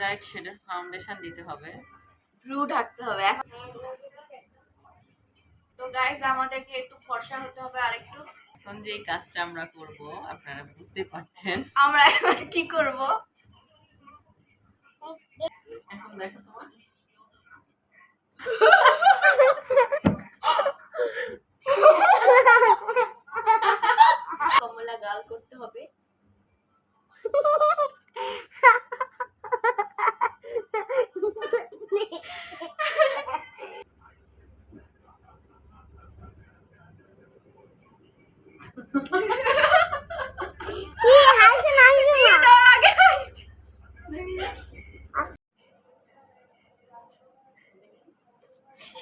Bright শেডের foundation দিতে হবে। ব্রু ঢাকতে হবে। তো গাইজ আমাদেরকে একটু ফর্সা হতে হবে আর একটু। এখন যে কাজটা আমরা করব আপনারা বুঝতে পারছেন। আমরা এখন কি করব? এখন দেখো তোমার। কমলা গাল করতে হবে।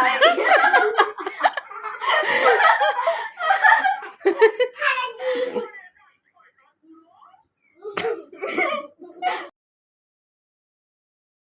Yeah.